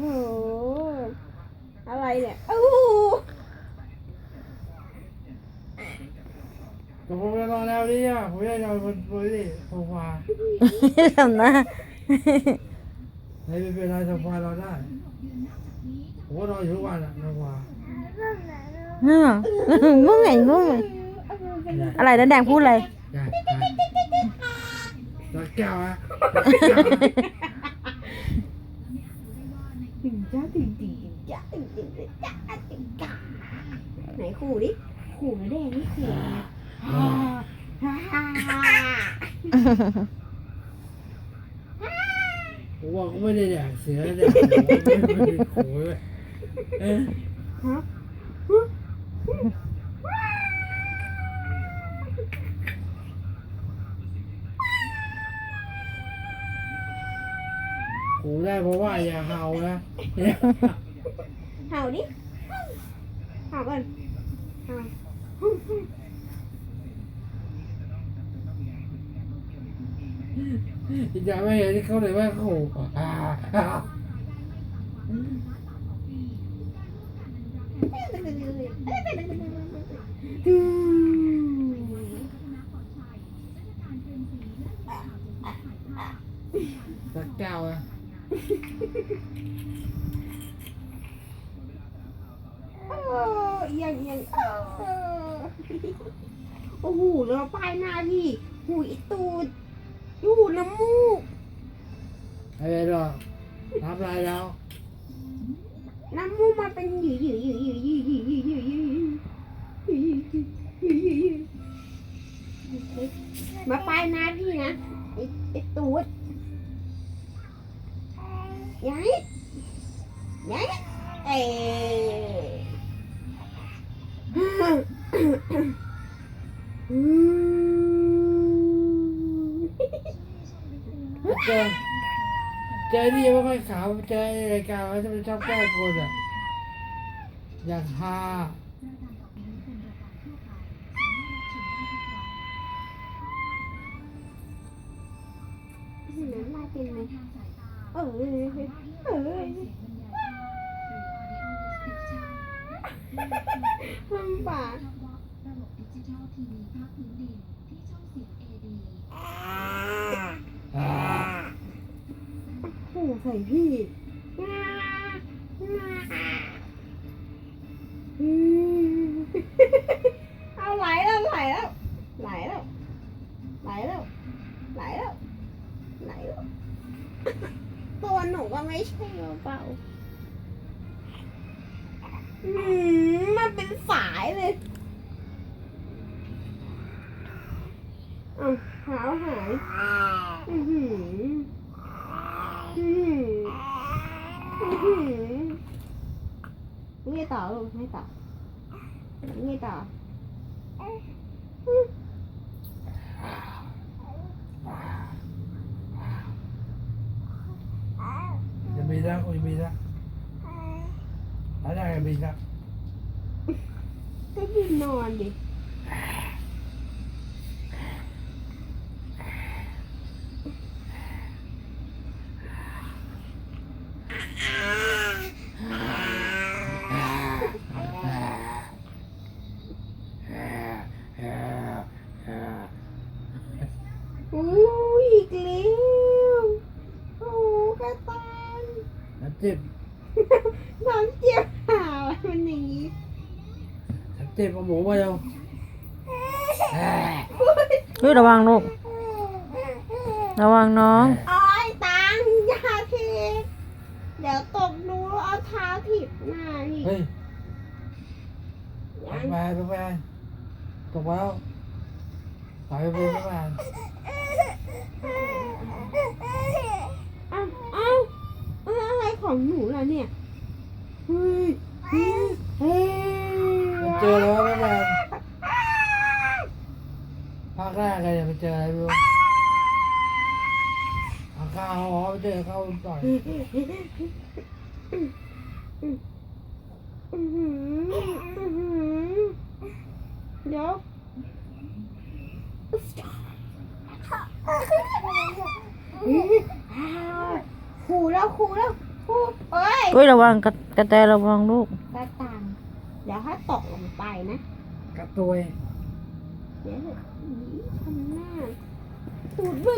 โหอะไรเนี่ยโอ้โหแต่ผมจะนอนแล้วนี่อะผมจะนอนบนบนนี่โซฟาทำหน้าในเป็นเวลาโซฟาเราได้ผมก็นอนอยู่ทุกวันอะโซฟาน่ะงงไงงงไงอะไรนะแดงพูดอะไรได้ได้รักแก้วอะ ถึงจ้าถึงดีถึงจ้าถึงดีถึงจ้าถึงจ้า ไหนขู่ดิ ขู่นะแดงนี่ขู่ผมว่าก็ไม่ได้แดกเสือแดกหมูไม่ได้โขยเลยเอ๊ะฮะโขได้เพราะว่าอย่าเห่านะ เนี่ยเห่าดิเห่าก่อนเห่าอย่าไม่เห็นที่เขาเลยว่าโขอ่าอ่ารักแก้วอะ โอ้ ยังยังเออโอ้โหแล้วป้ายหน้าพี่หูอีตูดหูน้ำมูกอะไรหรอกทำอะไรแล้วน้ำมูกมันเป็นหยืดหยืดหยืดหยืดหยืดหยืดหยืดหยืดหยืดหยืดหยืดหยืดหยืดหยืดมาป้ายหน้าพี่นะไอ้ไอ้ตูดยัยยัยเอ้อืม เจอเจอนี่ไม่ค่อยขาวเจอในรายการเขาจะชอบแกล้งคนอะอยางฮาน้ำลายเป็นไหมเออเออลำบา กอ่าหูใส่พี่อืมเอาไหลแล้วไหลแล้วไหลแล้วไหลแล้วไหลแล้วไหลแล้วตัวหนูก็ไม่ใช่เบาๆอืมมันเป็นสายเลย Ờ, ừ, hảo hả? Ừ. Ừ. ừ nghe tỏ luôn, nghe tỏ Nghe tỏ Bình ra, ôi bình ra Ở đây là bình ra Cái gì nòn vậy? อไม่ต่อจะมีแล้วจะมีแล้วอะไรจะมีแล้วก็ยืนนอนดิอู้อีกแล้วโอ้กระตันน้ำจิ้มน้องเจี๊ยบหาอะไรมันอย่างนี้น้ำจิ้มเอาหมูมาเร็วเฮ้ยระวังลูก ระวังน้องโอ้ยตังอยาทีเดี๋ยวตกหนูเอาเท้าถีบหน้าอีกเฮ้ยยังไปไปไปตกแล้วไปไปไปไปเอ้าเอ้าเอ้าอะไรของหนูล่ะเนี่ยเฮ้ยเฮ้ยเฮ้ยมันเจอแล้วไม่แมนภาคแรกเลยเนี่ยมันเจออะไรไม่รู้ภาคข้าวอ๋อมันเจอเข้าต่อยอื้อหืออื้อหือเดี๋ยว ขู่แล้วขู่แล้วขพูดเอ้ยอุ้ยระวังกระกระแตระวังลูกกระตังเดี๋ยวถ้าตกลงไปนะกับตัวเองเดี๋ยวจะทำหน้าตูดด้วย